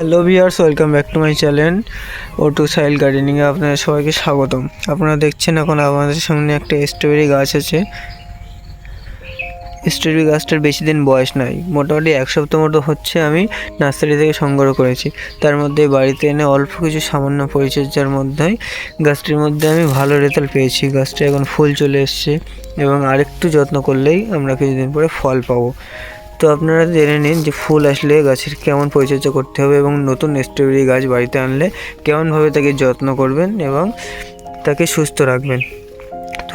Hello viewers welcome back to my channel O two সাইল গার্ডেনিংয়ে আপনাদের সবাইকে স্বাগতম। আপনারা দেখছেন এখন আমাদের সামনে একটা স্ট্রবেরি গাছ আছে। স্ট্রবেরি গাছটার বেশি দিন বয়স নাই, মোটামুটি এক সপ্তাহ মতো হচ্ছে আমি নার্সারি থেকে সংগ্রহ করেছি। তার মধ্যে বাড়িতে এনে অল্প কিছু সামান্য পরিচর্যার মধ্যেই গাছটির মধ্যে আমি ভালো রেজাল্ট পেয়েছি। গাছটা এখন ফুল চলে এসছে এবং আরেকটু যত্ন করলেই আমরা কিছুদিন পরে ফল পাবো। তো আপনারা জেনে নিন যে ফুল আসলে গাছের কেমন পরিচর্যা করতে হবে এবং নতুন স্ট্রবেরি গাছ বাড়িতে আনলে কেমনভাবে তাকে যত্ন করবেন এবং তাকে সুস্থ রাখবেন।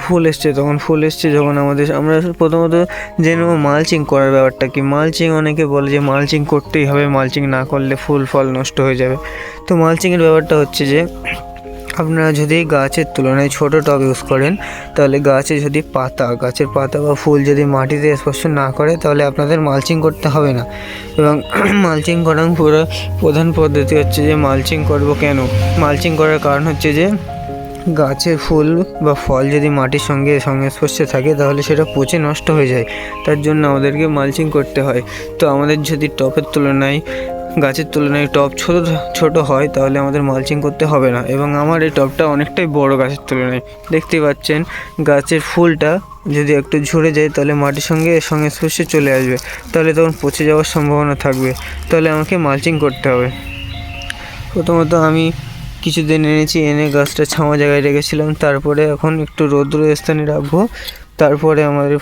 ফুল এসছে, তখন ফুল এসছে যখন আমাদের, আমরা প্রথমত জেনে মালচিং করার ব্যাপারটা কি। মালচিং অনেকে বলে যে মালচিং করতেই হবে, মালচিং না করলে ফুল, ফল নষ্ট হয়ে যাবে। তো মালচিংয়ের ব্যাপারটা হচ্ছে যে আপনারা যদি গাছের তুলনায় ছোট টব ইউজ করেন, তাহলে গাছে যদি পাতা, গাছের পাতা বা ফুল যদি মাটিতে স্পর্শ না করে, তাহলে আপনাদের মালচিং করতে হবে না। এবং মালচিং করার পুরো প্রধান পদ্ধতি হচ্ছে যে মালচিং করব কেন? মালচিং করার কারণ হচ্ছে যে, গাছের ফুল বা ফল যদি মাটির সঙ্গে সংস্পর্শে থাকে, তাহলে সেটা পচে নষ্ট হয়ে যায়। তার জন্য আমাদেরকে মালচিং করতে হয়। তো আমাদের যদি টপের তুলনায় গাছের তুলনায় টপ ছোট ছোট হয়, তাহলে আমাদের মালচিং করতে হবে না। এবং আমার এই টপটা অনেকটাই বড় গাছের তুলনায়। দেখতে পাচ্ছেন, গাছের ফুলটা যদি একটু ঝরে যায়, তাহলে মাটির সঙ্গে এর সংস্পর্শে চলে আসবে। তাহলে তখন পচে যাওয়ার সম্ভাবনা থাকবে। তাহলে আমাকে মালচিং করতে হবে। প্রথমত আমি কিছুদিন এনেছি, এনে গাছটা ছাওয়া জায়গায় রেখেছিলাম। তারপরে এখন একটু রৌদ্র স্থানে রাখব। তারপরে আমাদের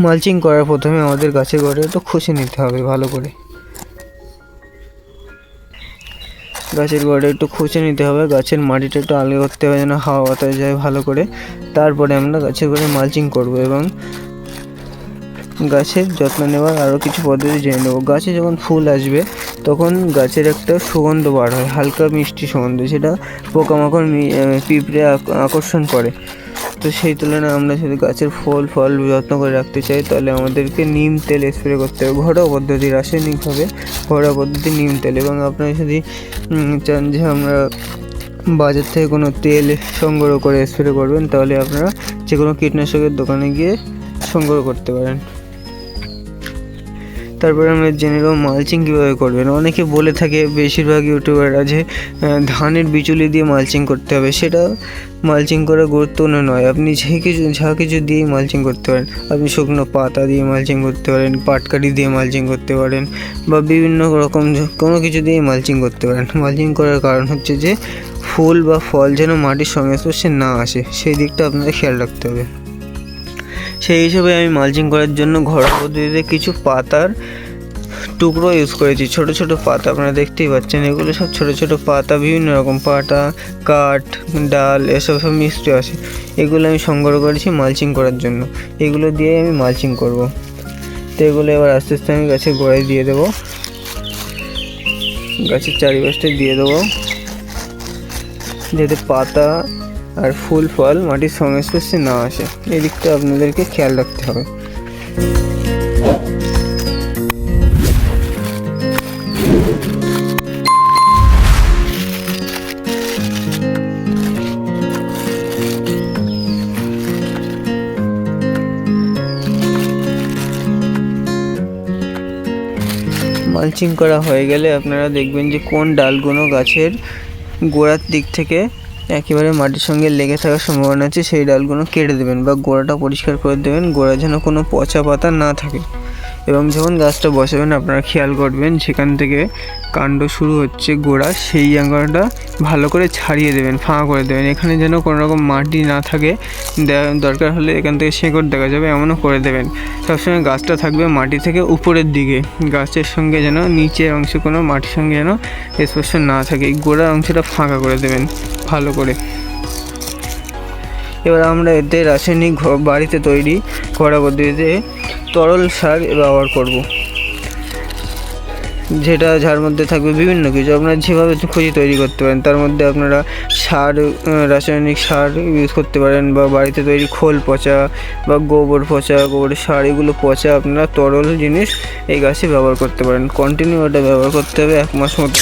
মালচিং করার প্রথমে আমাদের গাছের গোড়ায় একটু খুশি নিতে হবে ভালো করে। গাছের গোড়াটা একটু খুঁচে নিতে হবে, গাছের মাটিটা একটু আলগা করতে হবে যেন হাওয়া বাতাস যায় ভালো করে। তারপরে আমরা গাছের গোড়ায় মালচিং করব এবং গাছের যত্ন নেওয়ার আরও কিছু পদ্ধতি জেনে নেব। গাছে যখন ফুল আসবে, তখন গাছের একটা সুগন্ধ বার হয়, হালকা মিষ্টি সুগন্ধ সেটা পোকামাকড় পিঁপড়ে আক- আকর্ষণ করে। তো সেই তুলনায় আমরা যদি গাছের ফল ফল যত্ন করে রাখতে চাই, তাহলে আমাদেরকে নিম তেল স্প্রে করতে হবে। ঘরোয়া পদ্ধতি, রাসায়নিকভাবে ঘরোয়া পদ্ধতি নিম তেল। এবং আপনারা যদি চান যে আমরা বাজার থেকে কোনো তেল সংগ্রহ করে স্প্রে করবেন, তাহলে আপনারা যে কোনো কীটনাশকের দোকানে গিয়ে সংগ্রহ করতে পারেন। তারপরে আমরা জেনে নেব মালচিং কীভাবে করবেন। অনেকে বলে থাকে বেশিরভাগ ইউটিউবাররা যে ধানের বিচুলি দিয়ে মালচিং করতে হবে। সেটা মালচিং করা গুরুত্বপূর্ণ নয়। আপনি যে কিছু, যা কিছু দিয়েই মালচিং করতে পারেন। আপনি শুকনো পাতা দিয়ে মালচিং করতে পারেন, পাটকাঠি দিয়ে মালচিং করতে পারেন, বা বিভিন্ন রকম কোনো কিছু দিয়ে মালচিং করতে পারেন। মালচিং করার কারণ হচ্ছে যে, ফুল বা ফল যেন মাটির সংস্পর্শে না আসে, সেই দিকটা আপনাদের খেয়াল রাখতে হবে। সেই হিসেবে আমি মালচিং করার জন্য ঘরোয়া পদ্ধতিতে কিছু পাতার টুকরো ইউজ করেছি। ছোট ছোট পাতা আপনারা দেখতেই পাচ্ছেন। এগুলো সব ছোট ছোট পাতা, বিভিন্ন রকম পাতা কাঠ, ডাল, এসব সব মিষ্টি আছে। এগুলো আমি সংগ্রহ করেছি মালচিং করার জন্য। এগুলো দিয়ে আমি মালচিং করব। তো এগুলো এবার আস্তে আস্তে আমি গাছের গোড়ায় দিয়ে দেবো। গাছের চারিপাশটা দিয়ে দেবো। যাতে পাতা আর ফুল ফল, মাটির সংস্পর্শে না আসে। এই দিকটা আপনাদেরকে খেয়াল রাখতে হবে। মালচিং করা হয়ে গেলে আপনারা দেখবেন যে কোন ডালগুলো গাছের গোড়ার দিক থেকে একেবারে মাটির সঙ্গে লেগে থাকার সম্ভাবনা আছে, সেই ডালগুলো কেটে দেবেন বা গোড়াটা পরিষ্কার করে দেবেন গোড়া যেন কোনো পচা পাতা না থাকে। এবং যখন গাছটা বসাবেন, আপনারা খেয়াল করবেন, সেখান থেকে কাণ্ড শুরু হচ্ছে গোড়া, সেই জায়গাটা ভালো করে ছাড়িয়ে দেবেন, ফাঁকা করে দেবেন। এখানে যেন কোনো রকম মাটি না থাকে দরকার হলে এখান থেকে শেকড় দেখা যাবে, এমনও করে দেবেন। সবসময় গাছটা থাকবে মাটি থেকে উপরের দিকে, গাছের সঙ্গে যেন নিচের অংশে কোনো মাটির সঙ্গে যেন স্পর্শ না থাকে, গোড়ার অংশটা ফাঁকা করে দেবেন। ভালো করে। এবার আমরা এতে রাসায়নিক বাড়িতে তৈরি করা পদ্ধতিতে তরল সার ব্যবহার করব। যেটা যার মধ্যে থাকবে বিভিন্ন কিছু। আপনারা যেভাবে খুঁজে তৈরি করতে পারেন, তার মধ্যে আপনারা সার রাসায়নিক সার ইউজ করতে পারেন বা বাড়িতে তৈরি খোল পচা বা গোবর পচা, গোবরের সার, এগুলো পচা আপনারা তরল জিনিস এই গাছে ব্যবহার করতে পারেন। কন্টিনিউ ওটা ব্যবহার করতে হবে এক মাস মতো।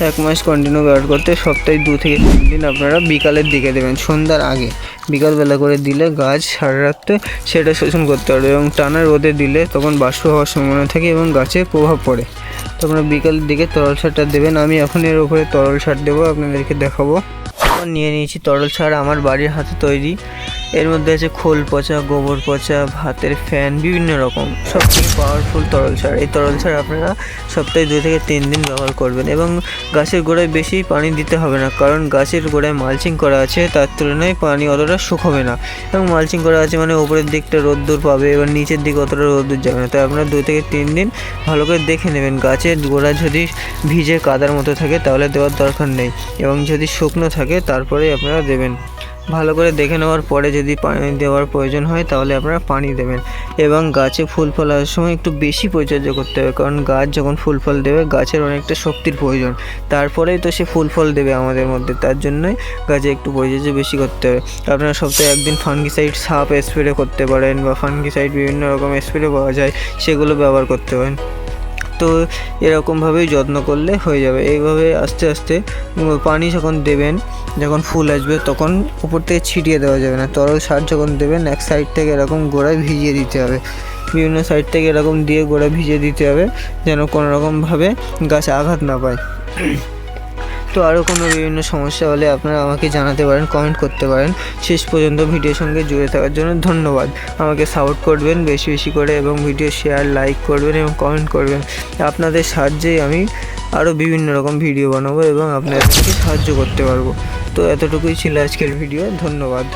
এক মাস কন্টিনিউ ব্যবহার করতে সপ্তাহে দু থেকে তিন দিন আপনারা বিকালের দিকে দেবেন, সন্ধ্যার আগে। বিকালবেলা করে দিলে গাছ সারা রাত্রে সেটা শোষণ করতে পারবে এবং টানা রোদে দিলে তখন বাষ্প হওয়ার সম্ভাবনা থাকে এবং গাছে প্রভাব পড়ে। তো আপনারা বিকালের দিকে তরল সারটা দেবেন, আমি এখন এর উপরে তরল সার দেবো, আপনাদেরকে দেখাবো। নিয়ে নিয়েছি তরল সার, আমার বাড়ির হাতে তৈরি। এর মধ্যে আছে খোল পচা, গোবর পচা, ভাতের ফ্যান, বিভিন্ন রকম। সব পাওয়ারফুল তরল সার। এই তরল সার আপনারা সপ্তাহে দুই থেকে তিন দিন ব্যবহার করবেন এবং গাছের গোড়ায় বেশি পানি দিতে হবে না, কারণ গাছের গোড়ায় মালচিং করা আছে, তার তুলনায় পানি অতটা শুকোবে না। এবং মালচিং করা আছে মানে উপরের দিকটা রোদ্দুর পাবে এবার নিচের দিকে অতটা রোদ্দুর যাবে না। তাই আপনারা দুই থেকে তিন দিন ভালো করে দেখে নেবেন। গাছের গোড়া যদি ভিজে কাদার মতো থাকে তাহলে দেওয়ার দরকার নেই এবং যদি শুকনো থাকে তারপরেই আপনারা দেবেন। ভালো করে দেখে নেওয়ার পরে যদি পানি দেওয়ার প্রয়োজন হয়, তাহলে আপনারা পানি দেবেন। এবং গাছে ফুল ফল আসার সময় একটু বেশি পরিচর্যা করতে হবে, কারণ গাছ যখন ফুল ফল দেবে, গাছের অনেকটা শক্তির প্রয়োজন। তারপরেই তো সে ফুল ফল দেবে আমাদের মধ্যে, তার জন্যই গাছে একটু পরিচর্যা বেশি করতে হবে। আপনারা সপ্তাহে একদিন ফাঙ্গিসাইড সাপ স্প্রে করতে পারেন, বা ফাঙ্গিসাইড বিভিন্ন রকম স্প্রে পাওয়া যায়, সেগুলো ব্যবহার করতে পারেন। তো এরকমভাবেই যত্ন করলে হয়ে যাবে। এইভাবে আস্তে আস্তে পানি যখন দেবেন, যখন ফুল আসবে, তখন উপর থেকে ছিটিয়ে দেওয়া যাবে না। তরল সার যখন দেবেন, এক সাইড থেকে এরকম গোড়ায় ভিজিয়ে দিতে হবে। বিভিন্ন সাইড থেকে এরকম দিয়ে গোড়া ভিজিয়ে দিতে হবে, যেন কোনো রকমভাবে গাছ আঘাত না পায়। তো আরও কোনো বিভিন্ন সমস্যা হলে আপনারা আমাকে জানাতে পারেন কমেন্ট করতে পারেন। শেষ পর্যন্ত ভিডিওর সঙ্গে জুড়ে থাকার জন্য ধন্যবাদ। আমাকে সাপোর্ট করবেন বেশি বেশি করে এবং ভিডিও শেয়ার লাইক করবেন এবং কমেন্ট করবেন। আপনাদের সাহায্যেই আমি আরও বিভিন্ন রকম ভিডিও বানাবো এবং আপনাদেরকে সাহায্য করতে পারব। তো এতটুকুই ছিল আজকের ভিডিও ধন্যবাদ।